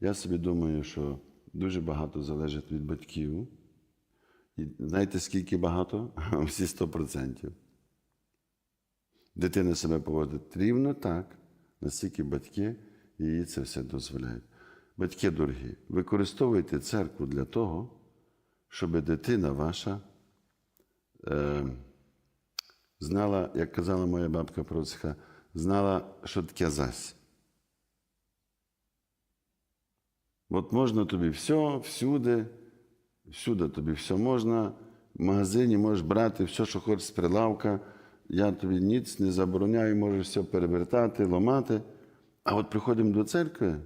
Я собі думаю, що дуже багато залежить від батьків. І знаєте, скільки багато? Всі 100%. Дитина себе поводить рівно так, наскільки батьки їй це все дозволяють. Батьки дорогі, використовуйте церкву для того, щоб дитина ваша е, знала, як казала моя бабка Процька, знала, що таке зась. От можна тобі все, всюди, всюди тобі все можна, в магазині можеш брати все, що хочеш з прилавка. Я тобі ніц не забороняю, можеш все перевертати, ламати. А от приходимо до церкви,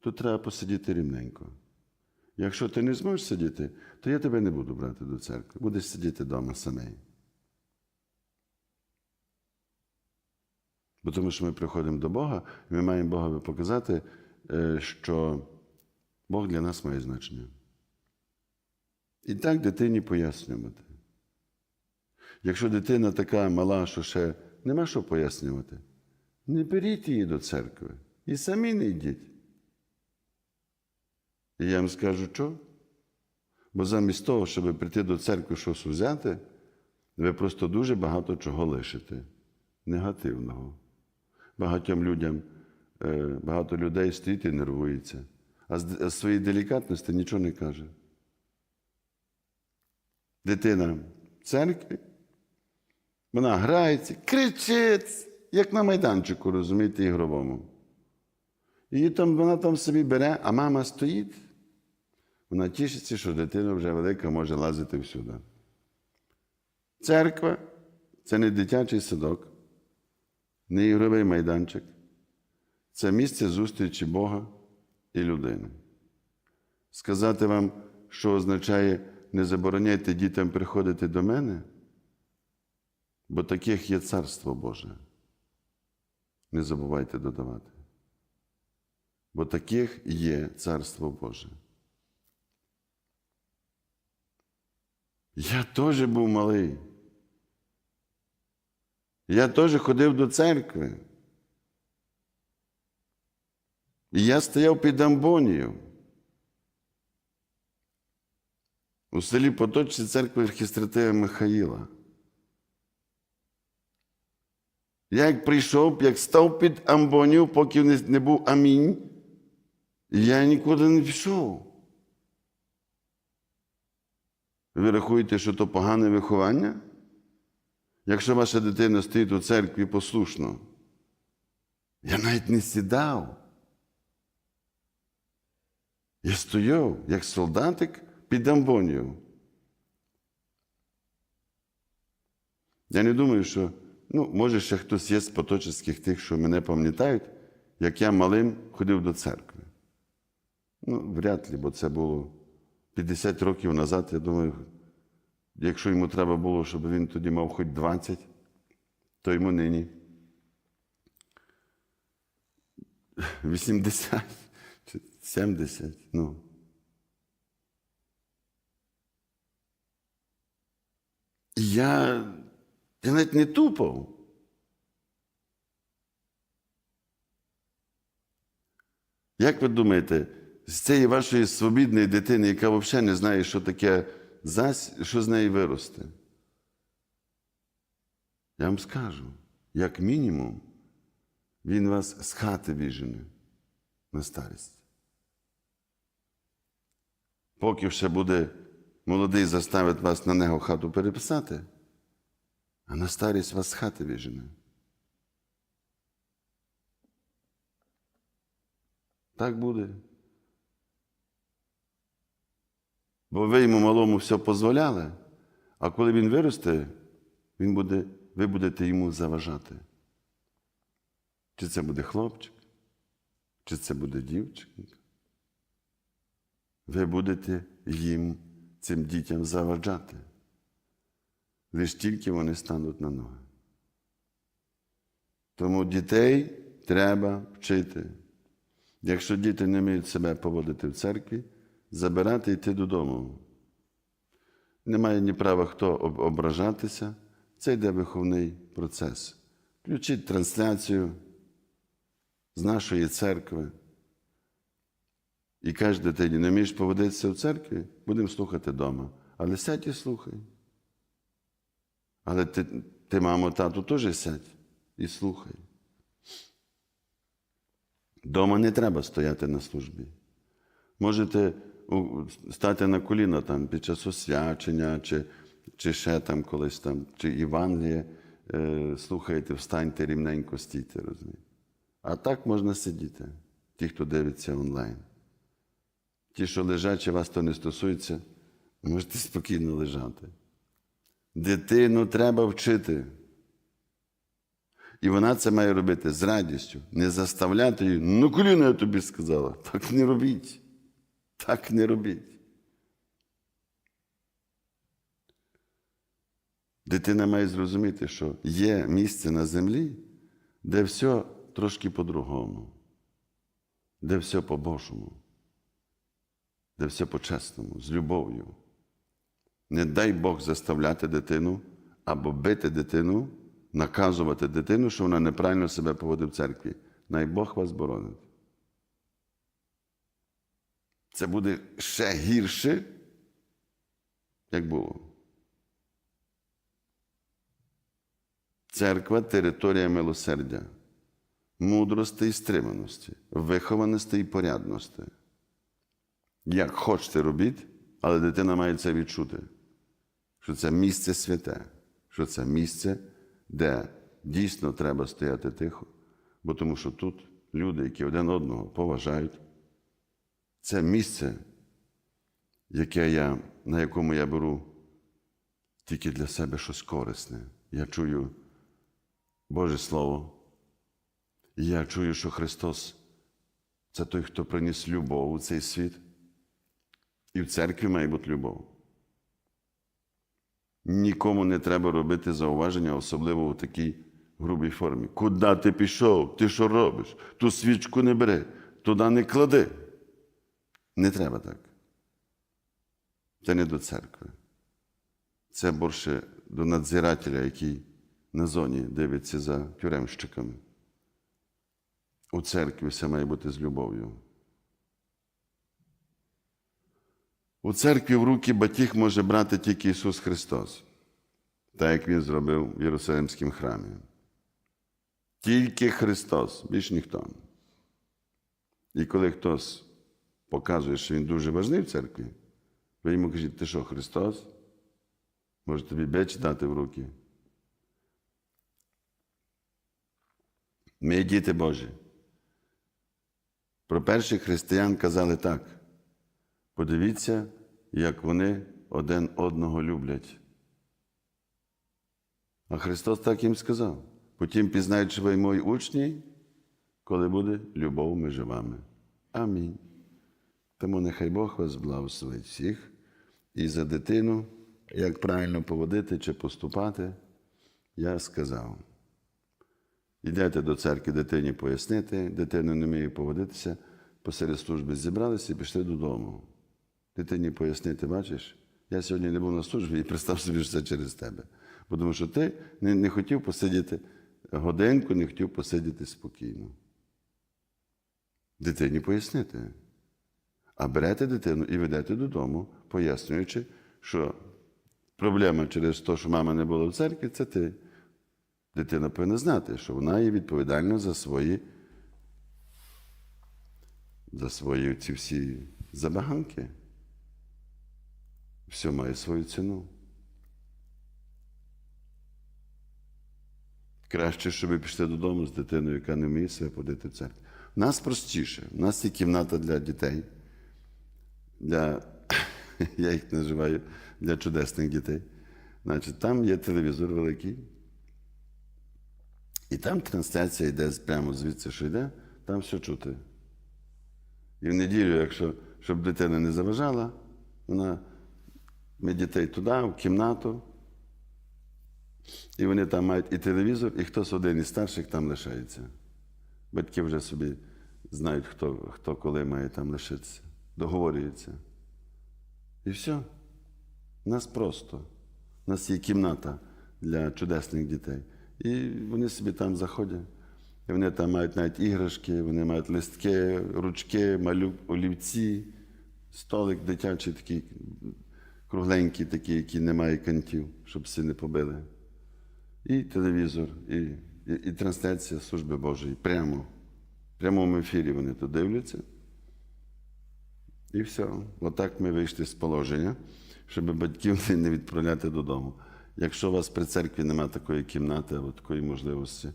тут треба посидіти рівненько. Якщо ти не зможеш сидіти, то я тебе не буду брати до церкви. Будеш сидіти вдома самий. Бо тому що ми приходимо до Бога, і ми маємо Богові показати, е, що Бог для нас має значення. І так дитині пояснювати. Якщо дитина така мала, що ще нема що пояснювати, не беріть її до церкви і самі не йдіть. І я вам скажу, що? Бо замість того, щоб прийти до церкви щось взяти, ви просто дуже багато чого лишите негативного. Багатьом людям, е, багато людей стоїть і нервується, а з своєї делікатності нічого не каже. Дитина в церкві, вона грається, кричить, як на майданчику, розумієте, ігровому. І там, вона там собі бере, а мама стоїть. Вона тішиться, що дитина вже велика може лазити всюди. Церква це не дитячий садок, не ігровий майданчик. Це місце зустрічі Бога і людини. Сказати вам, що означає не забороняйте дітям приходити до мене, бо таких є Царство Боже. Не забувайте додавати. Бо таких є Царство Боже. Я теж був малий. Я теж ходив до церкви. І я стояв під амбонією. У селі Поточці церкви архістратея Михаїла. Я як прийшов, як став під амбонію, поки не- був амінь, я нікуди не пішов. Ви рахуєте, що то погане виховання? Якщо ваша дитина стоїть у церкві послушно, я навіть не сідав. Я стояв, як солдатик під амбонію. Я не думаю, що, ну, може, ще хтось є з поточних тих, що мене пам'ятають, як я малим ходив до церкви. Ну, вряд ли, бо це було 50 років назад, я думаю, якщо йому треба було, щоб він тоді мав хоч 20, то йому нині 80 чи 70, ну. Я, я навіть не тупав. Як ви думаєте, з цієї вашої свобідної дитини, яка взагалі не знає, що таке зась, що з неї виросте? Я вам скажу, як мінімум, він вас з хати віжене на старість. Поки ще буде молодий заставить вас на нього хату переписати, а на старість вас з хати віжене. Так буде. Бо ви йому малому все дозволяли, а коли він виросте, він буде, ви будете йому заважати. Чи це буде хлопчик, чи це буде дівчинка. Ви будете їм, цим дітям заважати. Лиш тільки вони стануть на ноги. Тому дітей треба вчити. Якщо діти не вміють себе поводити в церкві, забирати і йти додому. Немає ні права хто ображатися. Це йде виховний процес. Включіть трансляцію з нашої церкви. І каже дитині, не вмієш поводитися в церкві, будемо слухати вдома. Але сядь і слухай. Але ти, ти мамо, тату, теж сядь і слухай. Дома не треба стояти на службі. Можете стати на коліна там під час освячення, чи, чи ще там колись там, чи Євангеліє е, слухаєте, встаньте рівненько стійте, розумієте. А так можна сидіти, ті, хто дивиться онлайн. Ті, що лежать, вас то не стосується, можете спокійно лежати. Дитину треба вчити. І вона це має робити з радістю, не заставляти її, ну коліно я тобі сказала. Так не робіть. Так не робіть. Дитина має зрозуміти, що є місце на землі, де все трошки по-другому, де все по-божому, де все по-чесному, з любов'ю. Не дай Бог заставляти дитину або бити дитину, наказувати дитину, що вона неправильно себе поводить в церкві. Най Бог вас боронить. Це буде ще гірше, як було. Церква територія милосердя, мудрості і стриманості, вихованості і порядності. Як хочете робіть, але дитина має це відчути, що це місце святе, що це місце, де дійсно треба стояти тихо, бо тому що тут люди, які один одного поважають, це місце, яке я, на якому я беру тільки для себе щось корисне. Я чую Боже Слово. Я чую, що Христос це той, хто приніс любов у цей світ. І в церкві має бути любов. Нікому не треба робити зауваження, особливо у такій грубій формі. Куди ти пішов? Ти що робиш? Ту свічку не бери, туди не клади. Не треба так. Це не до церкви. Це більше до надзирателя, який на зоні дивиться за тюремщиками. У церкві все має бути з любов'ю. У церкві в руки батіг може брати тільки Ісус Христос, так як Він зробив в Єрусалимському храмі. Тільки Христос, більш ніхто. І коли хтось показує, що він дуже важливий в церкві, ви йому кажіть, ти що, Христос? Може тобі беч дати в руки? Ми діти Божі. Про перших християн казали так. Подивіться, як вони один одного люблять. А Христос так їм сказав. Потім пізнають, що ви мої учні, коли буде любов між вами. Амінь. Тому нехай Бог вас благословить всіх і за дитину, як правильно поводити чи поступати, я сказав. Йдете до церкви дитині пояснити, дитина не вміє поводитися, посеред служби зібралися і пішли додому. Дитині пояснити, бачиш, я сьогодні не був на службі і представ собі, це через тебе. Бо тому що ти не, не хотів посидіти годинку, не хотів посидіти спокійно. Дитині пояснити. А берете дитину і ведете додому, пояснюючи, що проблема через те, що мама не була в церкві, це ти. Дитина повинна знати, що вона є відповідальна за свої, за свої ці всі забаганки. Все має свою ціну. Краще, щоб ви пішли додому з дитиною, яка не вміє себе подати в церкві. У нас простіше. У нас є кімната для дітей, для, я їх називаю для чудесних дітей. Значить, там є телевізор великий. І там трансляція йде прямо звідси, що йде, там все чути. І в неділю, якщо щоб дитина не заважала, вона ми дітей туди, в кімнату. І вони там мають і телевізор, і хтось один із старших там лишається. Батьки вже собі знають, хто, хто коли має там лишитися, договорюються. І все. У нас просто. У нас є кімната для чудесних дітей. І вони собі там заходять. І вони там мають навіть іграшки, вони мають листки, ручки, малю, олівці, столик дитячий такий, кругленький такий, який не має кантів, щоб всі не побили. І телевізор, і, і, і трансляція служби Божої. Прямо. В прямому ефірі вони то дивляться. І все. Отак ми вийшли з положення, щоб батьків не відправляти додому. Якщо у вас при церкві немає такої кімнати або такої можливості,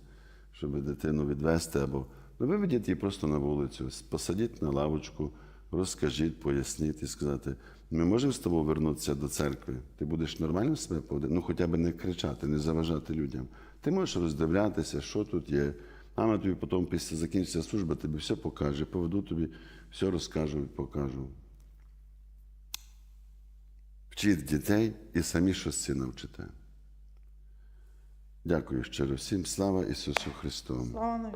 щоб дитину відвести, або ну, виведіть її просто на вулицю, посадіть на лавочку, розкажіть, поясніть і сказати, ми можемо з тобою вернутися до церкви. Ти будеш нормально себе поводити? Ну, хоча б не кричати, не заважати людям. Ти можеш роздивлятися, що тут є. Мама тобі потім після закінчення служби тобі все покаже, поведу тобі, все розкажу і покажу. Вчіть дітей і самі щось навчите. Дякую щиро всім. Слава Ісусу Христу! Слава.